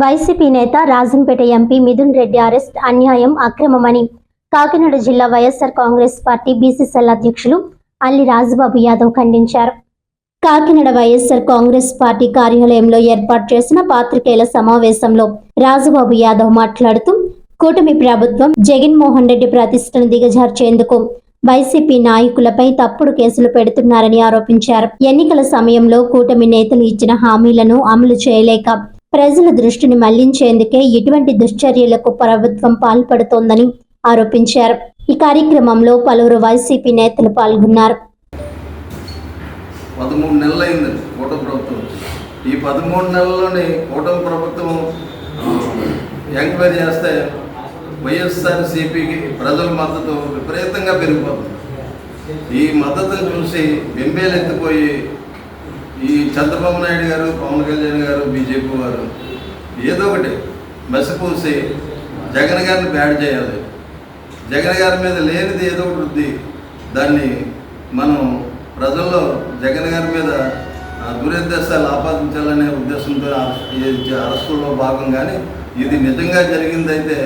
YCP నేత Rajampet MP Mithun Reddy arrest అన్యాయం అక్రమమని. కాకినాడ జిల్లా వైఎస్ఆర్ కాంగ్రెస్ పార్టీ బీసీసీఎల్ అధ్యక్షులు అల్లి రాజబాబు యాదవ్ ఖండించారు. కాకినాడ వైఎస్ఆర్ కాంగ్రెస్ పార్టీ కార్యాలయంలో ఏర్పాటు చేసిన పాత్రికేయుల సమావేశంలో రాజబాబు యాదవ్ మాట్లాడుతూ కూటమి ప్రభుత్వం జగన్మోహన్ రెడ్డి ప్రతిష్టను దిగజార్చేందుకు వైసీపీ నాయకులపై తప్పుడు కేసులు పెడుతున్నారని ఆరోపించారు. ఎన్నికల సమయంలో కూటమి నేతలు ఇచ్చిన హామీలను అమలు చేయలేక ప్రజల దృష్టిని మళ్ళించేందుకే ఇటువంటి దుశ్చర్యలకు ప్రభుత్వం పాల్పడుతోందని ఆరోపించారు. ఈ కార్యక్రమంలో పలువురు వైసీపీ నేతలు పాల్గొన్నారు. పదమూడు నెలలు అయిందండి కూటమి ప్రభుత్వం. ఈ పదమూడు నెలల్లోనే కూటమి ప్రభుత్వం ఎంక్వైరీ చేస్తే వైఎస్ఆర్ సిపికి ప్రజల మద్దతు విపరీతంగా పెరిగిపోతుంది. ఈ మద్దతును చూసి బింబేలు ఎత్తిపోయి ఈ చంద్రబాబు నాయుడు గారు పవన్ కళ్యాణ్ గారు బీజేపీ వారు ఏదో ఒకటి మెసపూసి జగన్ గారిని బ్యాడ్ చేయాలి. జగన్ గారి మీద లేనిది ఏదో ఒకటి ఉంది. దాన్ని మనం ప్రజల్లో జగన్ గారి మీద ఆ, దురుద్దేశాలు ఆపాదించాలనే ఉద్దేశంతో ఆ- భాగం కానీ ఇది నిజంగా జరిగిందైతే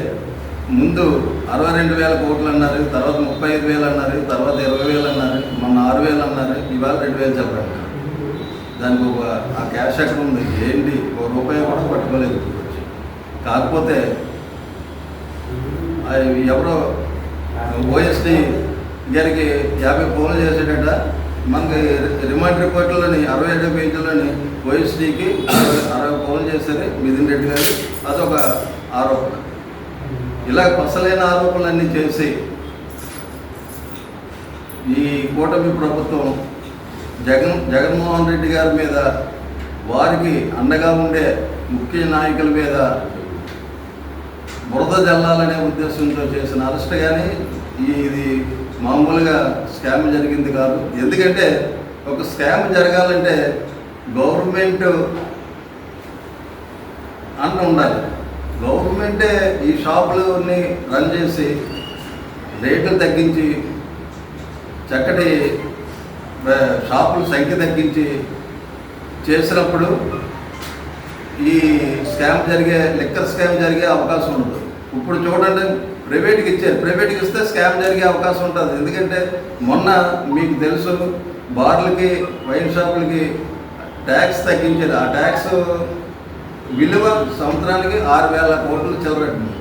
ముందు అరవై రెండు వేల కోట్లు అన్నారు తర్వాత ముప్పై ఐదు వేలు అన్నారు తర్వాత ఇరవై వేలు అన్నారు మొన్న ఆరు వేలు అన్నారు ఇవాళ రెండు వేలు చెప్పండి దానికి ఒక ఆ క్యాష్ ఎక్కడ ఉంది. ఏంటి? ఒక రూపాయి కూడా పట్టుకోలేదు. కాకపోతే ఎవరో ఓఎస్డి గారికి యాభై ఫోన్లు చేసేటట. మనకి రిమాండ్ రిపోర్ట్లోని అరవై ఐదు పేజీలోని ఓఎస్డీకి అరవై అరవై ఫోన్లు చేశారు మిథున్ రెడ్డి గారు. అదొక ఆరోపణ. ఇలా కొసలైన ఆరోపణలన్నీ చేసి ఈ కూటమి ప్రభుత్వం జగన్ జగన్మోహన్ రెడ్డి గారి మీద వారికి అండగా ఉండే ముఖ్య నాయకుల మీద బురద జల్లాలనే ఉద్దేశంతో చేసిన అరెస్ట్ కానీ ఇది మామూలుగా స్కామ్ జరిగింది కాదు. ఎందుకంటే ఒక స్కామ్ జరగాలంటే గవర్నమెంట్ అన్న ఉండాలి. గవర్నమెంటే ఈ షాపులని రన్ చేసి రేట్లు తగ్గించి చక్కటి షాపుల సంఖ్య తగ్గించి చేసినప్పుడు ఈ స్కామ్ జరిగే లెక్కర్ స్కామ్ జరిగే అవకాశం ఉండదు. ఇప్పుడు చూడండి ప్రైవేట్కి ఇచ్చారు. ప్రైవేట్కి ఇస్తే స్కామ్ జరిగే అవకాశం ఉంటుంది. ఎందుకంటే మొన్న మీకు తెలుసు బార్లకి వైన్ షాపులకి ట్యాక్స్ తగ్గించారు. ఆ ట్యాక్స్ విలువ సంవత్సరానికి ఆరు వేల కోట్లు చెలరట్టింది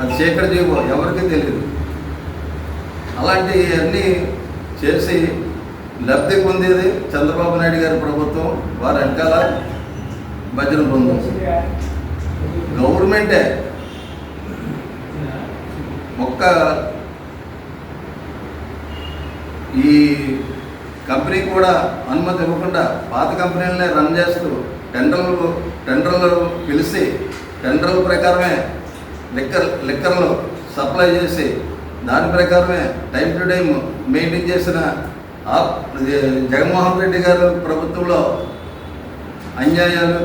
అది చీకటి చేయబో ఎవరికీ తెలియదు అలాంటివన్నీ చేసి లబ్ధి పొందేది చంద్రబాబు నాయుడు గారి ప్రభుత్వం వారి వెనకాల భజన బృందం. గవర్నమెంటే ఒక్క ఈ కంపెనీ కూడా అనుమతి ఇవ్వకుండా పాత కంపెనీలనే రన్ చేస్తూ టెండర్లు టెండర్లు పిలిచి టెండర్ల ప్రకారమే లిక్కర్ లిక్కర్లు సప్లై చేసి దాని ప్రకారమే టైం టు టైం మెయింటైన్ చేసిన జగన్మోహన్ రెడ్డి గారు ప్రభుత్వంలో అన్యాయాలు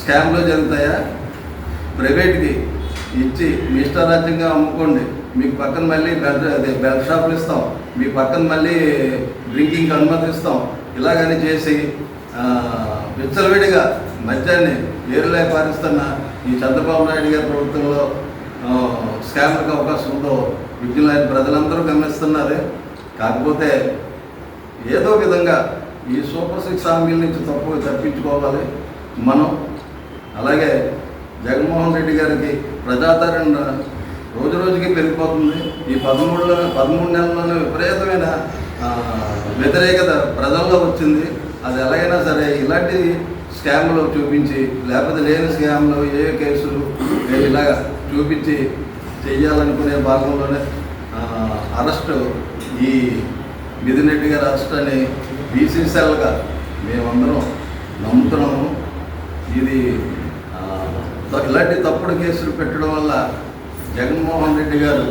స్కామ్లు జరుగుతాయా? ప్రైవేట్కి ఇచ్చి మీ ఇష్టారాజ్యంగా అమ్ముకోండి. మీకు పక్కన మళ్ళీ బెల్ట్ అదే బెల్ట్ షాపులు ఇస్తాం. మీ పక్కన మళ్ళీ డ్రింకింగ్ అనుమతిస్తాం ఇలాగని చేసి విచ్చలవిడిగా మద్యాన్ని ఏరులే పారిస్తున్న ఈ చంద్రబాబు నాయుడు గారి ప్రభుత్వంలో స్కామ్లకు అవకాశం ఉందో విద్యులైన ప్రజలందరూ గమనిస్తున్నారు. కాకపోతే ఏదో విధంగా ఈ సూపర్ సిక్స్ హామీల నుంచి తప్పు తప్పించుకోవాలి మనం. అలాగే జగన్మోహన్ రెడ్డి గారికి ప్రజాదరణ రోజు రోజుకి పెరిగిపోతుంది. ఈ పదమూడులో పదమూడు నెలల్లోనే విపరీతమైన వ్యతిరేకత ప్రజల్లో వచ్చింది. అది ఎలాగైనా సరే ఇలాంటి స్కామ్లు చూపించి లేకపోతే లేని స్కామ్లు ఏ కేసులు ఇలాగ చూపించి చెయ్యాలనుకునే భాగంలోనే అరెస్టు ఈ మిథున్ రెడ్డి గారి అరెస్ట్ బీసీసీఎల్గా మేమందరం నమ్ముతున్నాము. ఇది ఇలాంటి తప్పుడు కేసులు పెట్టడం వల్ల జగన్మోహన్ రెడ్డి గారు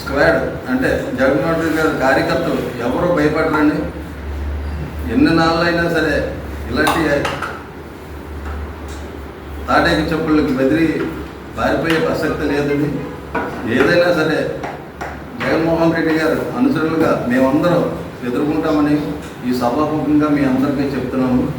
స్క్వాడ్ అంటే జగన్మోహన్ రెడ్డి గారి కార్యకర్తలు ఎవరు భయపడరండి. ఎన్ని నాళ్ళైనా సరే ఇలాంటి తాటేకి చెప్పులకు బెదిరి పారిపోయే ప్రసక్తి లేదని ఏదైనా సరే జగన్మోహన్ రెడ్డి గారు అనుసరులుగా మేమందరం ఎదుర్కొంటామని ఈ సభాముఖంగా మీ అందరికీ చెప్తున్నాము.